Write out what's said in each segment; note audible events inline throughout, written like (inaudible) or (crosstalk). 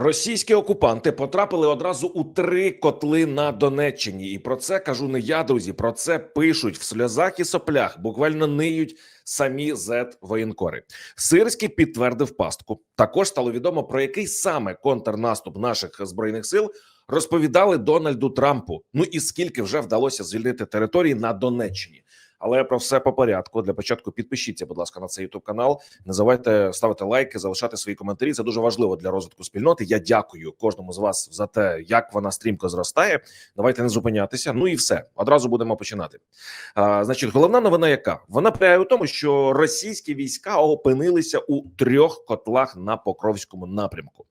Російські окупанти потрапили одразу у три котли на Донеччині, і про це кажу не я, друзі. Про це пишуть в сльозах і соплях. Буквально ниють самі зет воєнкори. Сирський підтвердив пастку. Також стало відомо про який саме контрнаступ наших збройних сил розповідали Дональду Трампу. Ну і скільки вже вдалося звільнити території на Донеччині. Але про все по порядку. Для початку підпишіться, будь ласка, на цей youtube канал. Не забувайте ставити лайки, залишати свої коментарі. Це дуже важливо для розвитку спільноти. Я дякую кожному з вас за те, як вона стрімко зростає. Давайте не зупинятися. Ну і все одразу будемо починати. А, Значить, головна новина, яка вона полягає у тому, що російські війська опинилися у трьох котлах на Покровському напрямку.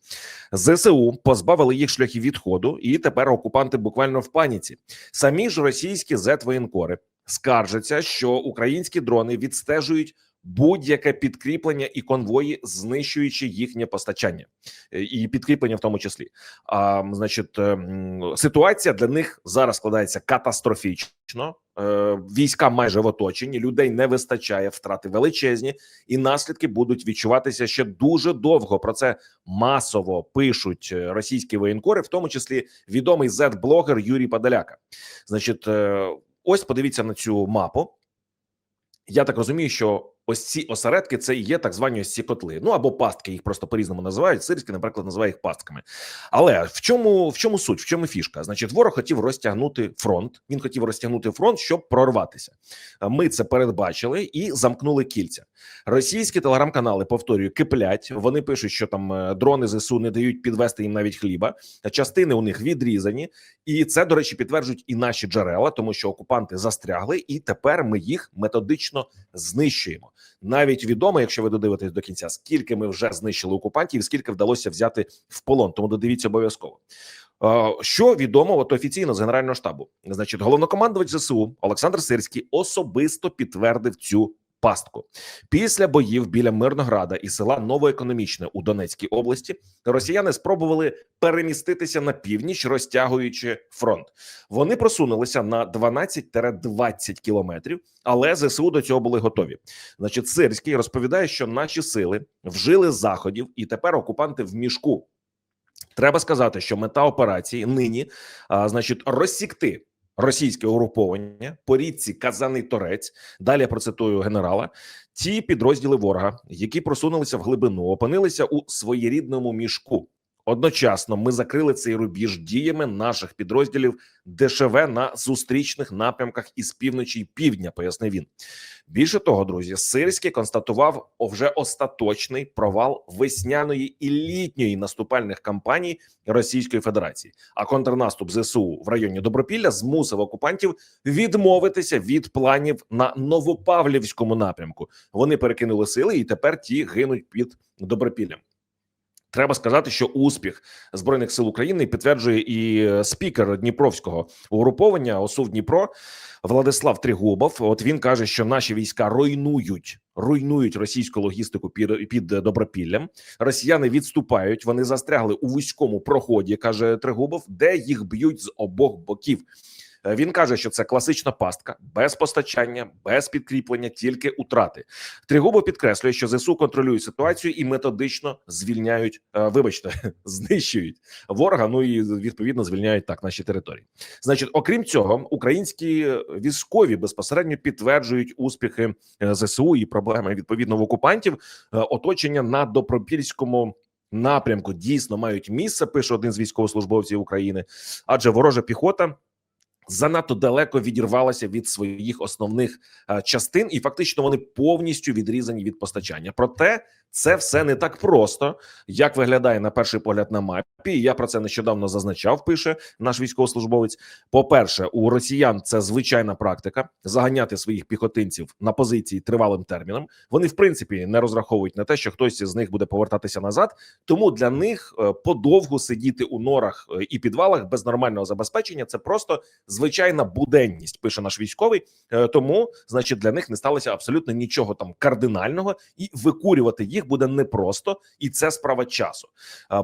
ЗСУ позбавили їх шляхів відходу, і тепер окупанти буквально в паніці. Самі ж російські зет-воєнкори скаржаться, що українські дрони відстежують будь-яке підкріплення і конвої, знищуючи їхнє постачання Е, і підкріплення, в тому числі. А значить, ем, ситуація для них зараз складається катастрофічно. Е, Війська майже в оточенні, людей не вистачає, втрати величезні, і наслідки будуть відчуватися ще дуже довго. Про це масово пишуть е, російські воєнкори, в тому числі відомий зет-блогер Юрій Подоляка. Значить, е, ось подивіться на цю мапу. Я так розумію, що ось ці осередки це і є так звані ось ці котли. Ну або пастки, їх просто по-різному називають. Сирський, наприклад, називає їх пастками. Але в чому в чому суть? В чому фішка? Значить, ворог хотів розтягнути фронт. Він хотів розтягнути фронт, щоб прорватися. Ми це передбачили і замкнули кільця. Російські телеграм-канали повторюю, киплять. Вони пишуть, що там е, дрони зсу не дають підвести їм навіть хліба. Частини у них відрізані, і це до речі підтверджують і наші джерела, тому що окупанти застрягли, і тепер ми їх методично знищуємо. Навіть відомо, якщо ви додивитесь до кінця, скільки ми вже знищили окупантів, скільки вдалося взяти в полон. Тому додивіться обов'язково. Е, Що відомо от офіційно з генерального штабу, значить, головнокомандувач ЗСУ Олександр Сирський особисто підтвердив цю пастку після боїв біля Мирнограда і села Новоекономічне у Донецькій області. Росіяни спробували переміститися на північ, розтягуючи фронт. Вони просунулися на 12-20 кілометрів, але ЗСУ до цього були готові. Значить, Сирський розповідає, що наші сили вжили заходів, і тепер окупанти в мішку. Треба сказати, що мета операції нині, а, значить, розсікти російське угруповання по річці Казаний Торець. Далі я процитую генерала. Ті підрозділи ворога, які просунулися в глибину, опинилися у своєрідному мішку. Одночасно ми закрили цей рубіж діями наших підрозділів ДШВ на зустрічних напрямках із півночі й півдня. Пояснив він. Більше того, друзі, Сирський констатував вже остаточний провал весняної і літньої наступальних кампаній Російської Федерації. А контрнаступ ЗСУ в районі Добропілля змусив окупантів відмовитися від планів на Новопавлівському напрямку. Вони перекинули сили, і тепер ті гинуть під Добропіллям. Треба сказати, що успіх збройних сил України підтверджує і е, спікер Дніпровського угруповання ОСУВ Дніпро Владислав Тригубов. От він каже, що наші війська руйнують руйнують російську логістику під, під Добропіллям. Росіяни відступають. Вони застрягли у вузькому проході, каже Тригубов, де їх б'ють з обох боків. Е, Він каже, що це класична пастка без постачання, без підкріплення, тільки утрати. Тригубов підкреслює, що ЗСУ контролюють ситуацію і методично звільняють, е, вибачте, (laughs) знищують ворога. Ну і відповідно звільняють так наші території. Значить, окрім цього, українські військові безпосередньо підтверджують успіхи е, ЗСУ і проблеми відповідно в окупантів. Оточення на Добропільському. Напрямку дійсно мають місце. Пише один з військовослужбовців України, адже ворожа піхота занадто далеко відірвалася від своїх основних е, частин, і фактично вони повністю відрізані від постачання. Проте це все не так просто, як виглядає на перший погляд на мапі. Я про це нещодавно зазначав. Пише наш військовослужбовець. По перше, у росіян це звичайна практика заганяти своїх піхотинців на позиції тривалим терміном. Вони в принципі не розраховують на те, що хтось з них буде повертатися назад. Тому для них е, подовгу сидіти у норах е, і підвалах без нормального забезпечення це просто звичайна буденність. Пише наш військовий. Е, Тому, значить, для них не сталося абсолютно нічого там кардинального, і викурювати їх буде непросто, і це справа часу.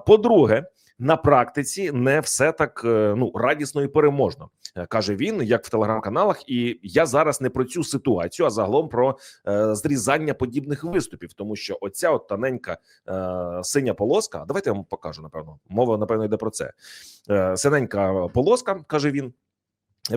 По-друге, на практиці не все так е, ну радісно і переможно, е, каже він, як в телеграм-каналах. І я зараз не про цю ситуацію, а загалом про е, зрізання подібних виступів, тому що оця от тоненька е, синя полоска. Давайте я вам покажу. Напевно, мова напевно йде про це. Е, синенька полоска, каже він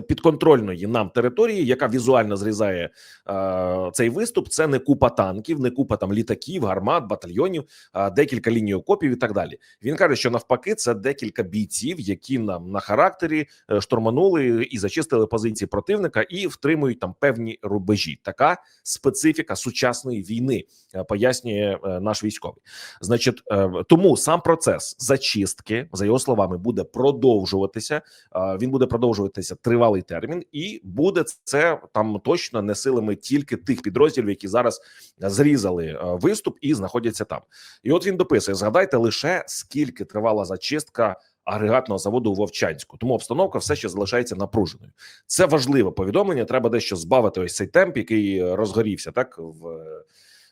підконтрольної нам території, яка візуально зрізає е, цей виступ. Це не купа танків, не купа там літаків, гармат, батальйонів, а декілька ліній окопів і так далі. Він каже, що навпаки, це декілька бійців, які нам на характері е, штурманули і зачистили позиції противника і втримують там певні рубежі. Така специфіка сучасної війни е, пояснює е, наш військовий. Значить, е, тому сам процес зачистки, за його словами, буде продовжуватися. Е, Він буде продовжуватися тривалий термін, і буде це там точно не силами тільки тих підрозділів, які зараз зрізали е, виступ і знаходяться там. І от він дописує: згадайте лише скільки тривала зачистка. Агрегатного заводу у Вовчанську, тому обстановка все ще залишається напруженою. Це важливе повідомлення. Треба дещо збавити ось цей темп, який розгорівся так в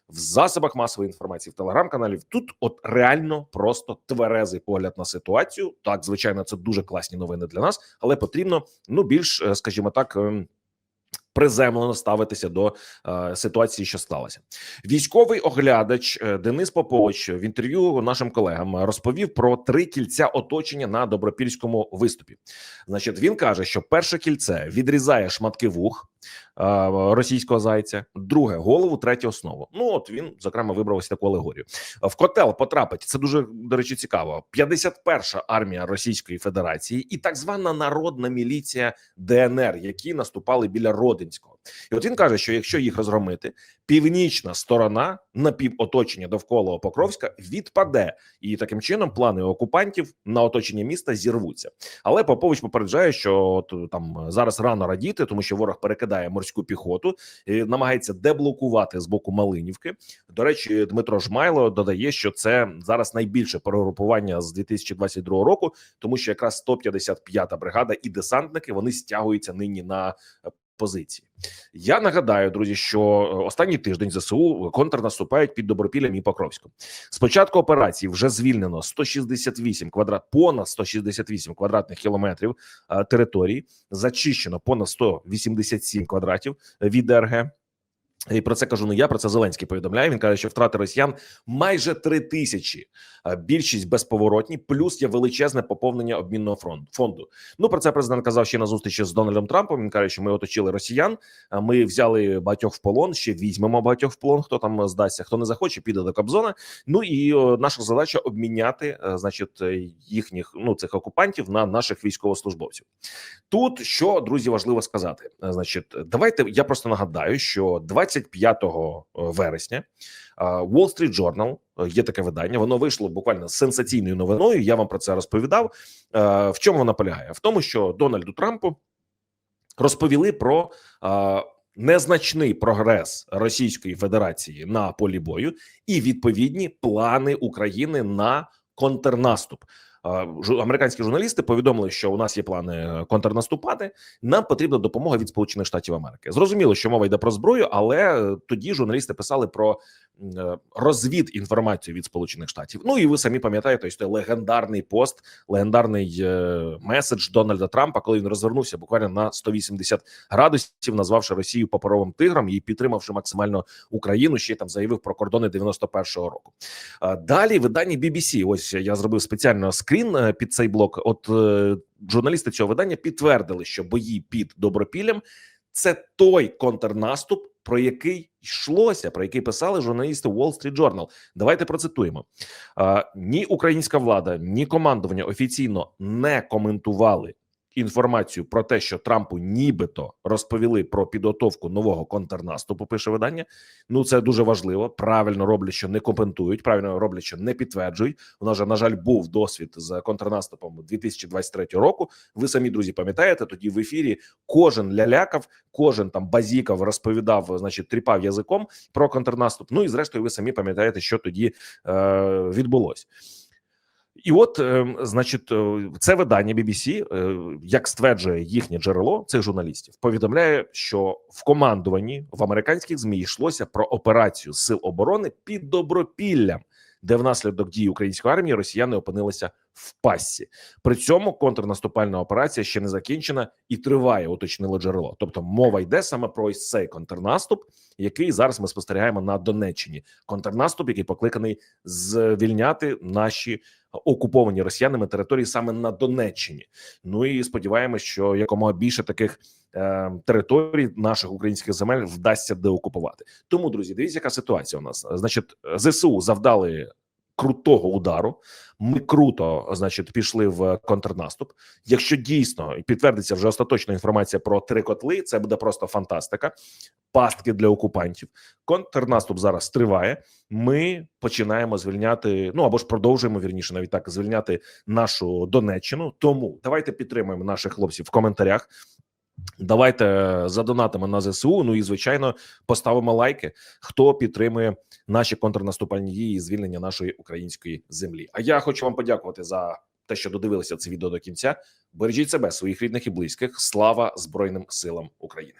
в засобах масової інформації, в телеграм-каналі. Тут от реально просто тверезий погляд на ситуацію. Так, звичайно, це дуже класні новини для нас, але потрібно ну більш, е, скажімо так. ем, Приземлено ставитися до е, ситуації, що сталося. Військовий оглядач е, Денис Попович в інтерв'ю нашим колегам розповів про три кільця оточення на добропільському виступі. Значить, він каже, що перше кільце відрізає шматки вух російського зайця, друге голову, третє основу. Ну от він зокрема вибрав ось таку алегорію. В котел потрапить це дуже до речі цікаво. 51-ша армія Російської Федерації і так звана народна міліція ДНР, які наступали біля Родинського. І от він каже, що якщо їх розгромити, північна сторона напівоточення довкола Покровська відпаде, і таким чином плани окупантів на оточення міста зірвуться. Але Попович попереджає, що от там зараз рано радіти, тому що ворог перекидає морську піхоту, намагається деблокувати з боку Малинівки. До речі, Дмитро Жмайло додає, що це зараз найбільше перегрупування з 2022 року, тому що якраз 155-та бригада і десантники вони стягуються нині на позиції. Я нагадаю, друзі, що останній тиждень ЗСУ контрнаступають під Добропіллям і Покровськом. З початку операції вже звільнено 168 квадрат, понад 168 квадратних кілометрів е, території. Зачищено понад 187 квадратів від ДРГ. І про це кажу не я. Про це Зеленський повідомляє. Він каже, що втрати росіян майже три тисячі. Більшість безповоротні, плюс є величезне поповнення обмінного фонду. Ну про це президент казав ще на зустрічі з Дональдом Трампом. Він каже, що ми оточили росіян. Ми взяли багатьох в полон. Ще візьмемо багатьох в полон. Хто там здасться, хто не захоче, піде до Кобзона. Ну і наша задача обміняти, е, значить, е, їхніх ну цих окупантів на наших військовослужбовців. Тут що друзі важливо сказати. Е, Значить, давайте я просто нагадаю, що 25 вересня е, Wall Street Journal, е, є таке видання. Воно вийшло буквально сенсаційною новиною. Я вам про це розповідав. Е, В чому вона полягає? В тому, що Дональду Трампу розповіли про незначний прогрес Російської Федерації на полі бою і відповідні плани України на контрнаступ. Американські журналісти повідомили, що у нас є плани е, контрнаступати. Нам потрібна допомога від Сполучених Штатів Америки. Зрозуміло, що мова йде про зброю, але е, тоді журналісти писали про розвід інформацію від Сполучених Штатів. Ну і ви самі пам'ятаєте, той легендарний пост, легендарний е, меседж Дональда Трампа, коли він розвернувся буквально на 180 градусів, назвавши Росію паперовим тигром і підтримавши максимально Україну. Ще там заявив про кордони 91-го року. Далі видання BBC, Ось я зробив спеціально скрін е, під цей блок. От е, журналісти цього видання підтвердили, що бої під Добропіллям це той контрнаступ, про який йшлося, про який писали журналісти Wall Street Journal. Давайте процитуємо: ні українська влада, ні командування офіційно не коментували інформацію про те, що Трампу нібито розповіли про підготовку нового контрнаступу. Пише видання. Ну це дуже важливо. Правильно роблять, що не коментують, правильно роблять, що не підтверджують. У нас же на жаль був досвід з контрнаступом 2023 року. Ви самі друзі пам'ятаєте? Тоді в ефірі кожен лялякав, кожен там базікав, розповідав, значить, тріпав язиком про контрнаступ. Ну і зрештою, ви самі пам'ятаєте, що тоді е, відбулось. І от, е, значить, е, це видання BBC, е, як стверджує їхнє джерело цих журналістів, повідомляє, що в командуванні в американських змі йшлося про операцію сил оборони під Добропіллям, де внаслідок дій української армії росіяни опинилися в пастці. При цьому контрнаступальна операція ще не закінчена і триває. Уточнило джерело. Тобто мова йде саме про ось цей контрнаступ, який зараз ми спостерігаємо на Донеччині. Контрнаступ, який покликаний звільняти наші окуповані росіянами території саме на Донеччині. Ну і сподіваємось, що якомога більше таких е, територій наших українських земель вдасться деокупувати. Тому, друзі, дивіться, яка ситуація у нас. Значить, зсу завдали крутого удару. Ми круто, значить, пішли в контрнаступ. Якщо дійсно підтвердиться вже остаточна інформація про три котли, це буде просто фантастика. Пастки для окупантів. Контрнаступ зараз триває. Ми починаємо звільняти. Ну або ж продовжуємо вірніше, навіть так звільняти нашу Донеччину. Тому давайте підтримуємо наших хлопців в коментарях. Давайте задонатимо на ЗСУ. Ну і звичайно поставимо лайки. Хто підтримує наші контрнаступальні дії і звільнення нашої української землі? А я хочу вам подякувати за те, що додивилися це відео до кінця. Бережіть себе, своїх рідних і близьких. Слава Збройним силам України.